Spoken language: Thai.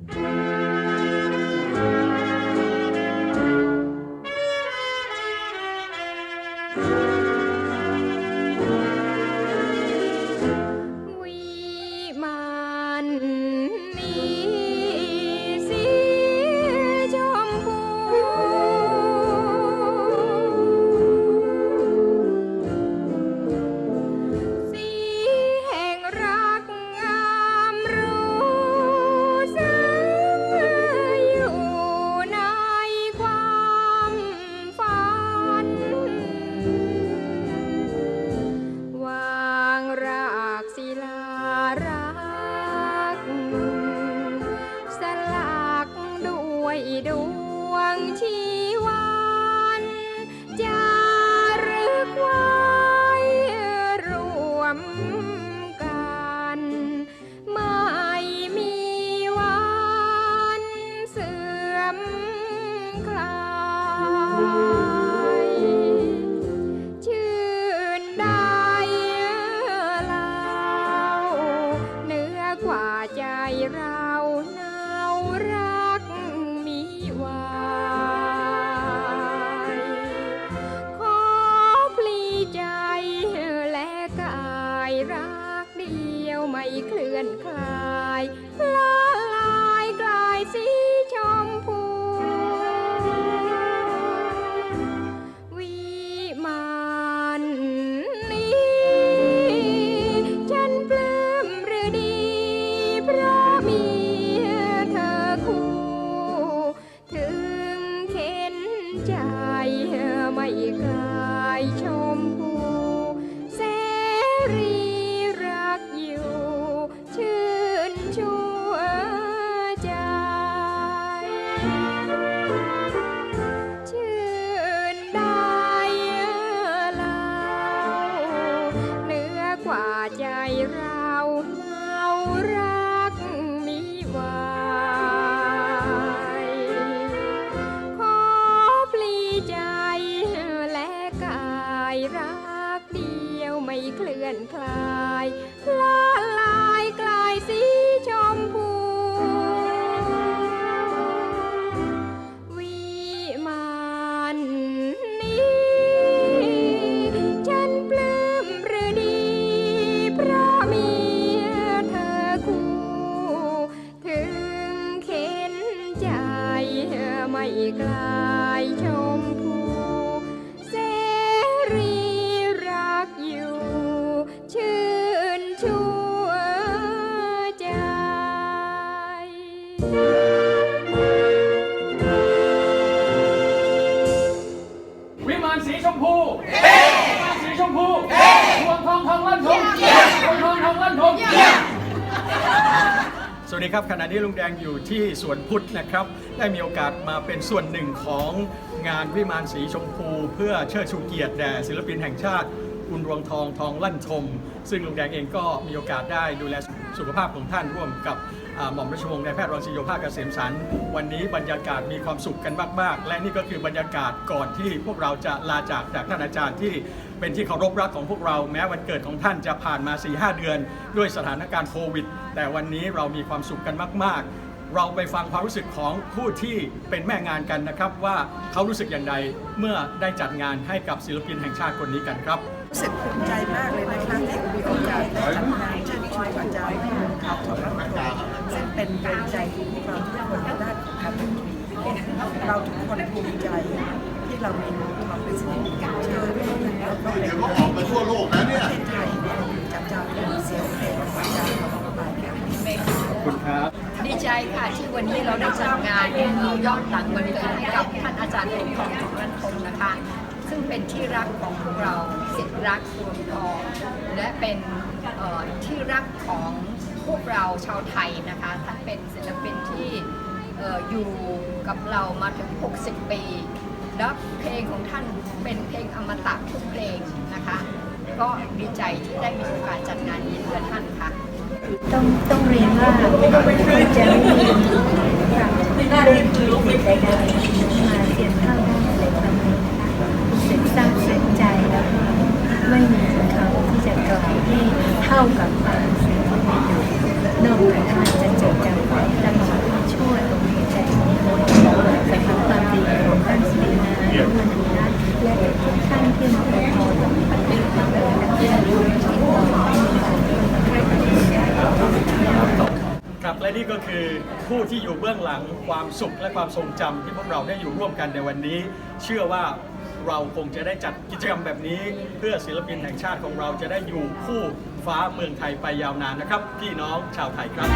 วิ ใจเราเนารักมีวายขอพลีใจและกายรักเดียวไม่เคลื่อนคลายละลายกลายสี กลายชม ชมพูวิมานสีชมพูดวงทองทองลั่นทงดวงทองทองลั่นทงสวัสดีครับขณะนี้ลุงแดงอยู่ที่สวนพุทธนะครับ ได้มีโอกาสมาเป็นส่วนหนึ่งของงานวิมานสีชมพู เพื่อเชิดชูเกียรติแด่ศิลปินแห่งชาติ คุณรวงทองทองลั่นทมซึ่งลุงแดงเองก็มีโอกาสได้ดูแลสุขภาพของท่านร่วมกับหม่อมราชวงศ์นายแพทย์รังสีโยภาคเกษมสันวันนี้บรรยากาศมีความสุขกันมากๆ และนี่ก็คือบรรยากาศก่อนที่พวกเราจะลาจากจากท่านอาจารย์ที่เป็นที่เคารพรักของพวกเราแม้วันเกิดของท่านจะผ่านมา 4-5 เดือน ด้วยสถานการณ์โควิด แต่วันนี้เรามีความสุขกันมาก ๆ เราไปฟังความรู้สึกของผู้ที่เป็นแม่งานกันนะครับ ว่าเขารู้สึกอย่างไรเมื่อได้จัดงานให้กับศิลปินแห่งชาติคนนี้กันครับ รู้สึกภูมิใจมากเลยนะคะที่มีโอกาสได้จัดงานเชิญชวนอาจารย์ข่าวทองรัตโตซึ่งเป็นแรงใจของพวกเราทุกคนในด้านของการดนตรีเราทุกคนภูมิใจที่เรามีน้องทองเป็นศิลปินกันเชิญแล้วก็เป็นเดี๋ยวก็ออกมาทั่วโลกนะเนี่ย ใจค่ะที่วันนี้เราได้จัดงานเอ่อยอดหลังวันเกิดกับท่านอาจารย์หลวงทองจุรันทงนะคะ ซึ่งเป็นที่รักของพวกเราสิทธิรักรวมทองและเป็นที่รักของพวกเราชาวไทยนะคะท่านเป็นศิลปินที่เอ่ออยู่กับเรามาถึง 60 ปี แล้วเพลงของท่านเป็นเพลงอมตะทุกเพลงนะคะ ก็ดีใจที่ได้มีโอกาสจัดงานนี้เพื่อท่านค่ะ ต้องเรียนว่าคนจะไม่มีค่ะเลลูกติดใจมาเรียนข้าได้อะไรประมาณนี้สึกซาบซึ้งใจแล้วไม่มีคำที่จะกล่าวที่เท่ากับความรู้สึกที่มีอยู่นอกจากนั้นจะจดจำไว้ตลอดช่วลมหาใจนี้แต่ความดีของท่านศรีนาทุกมนุษย์และทุกท่านที่มาอวยพร นี่ก็คือผู้ที่อยู่เบื้องหลังความสุขและความทรงจำที่พวกเราได้อยู่ร่วมกันในวันนี้ เชื่อว่าเราคงจะได้จัดกิจกรรมแบบนี้ เพื่อศิลปินแห่งชาติของเราจะได้อยู่คู่ฟ้าเมืองไทยไปยาวนานนะครับพี่น้องชาวไทยครับ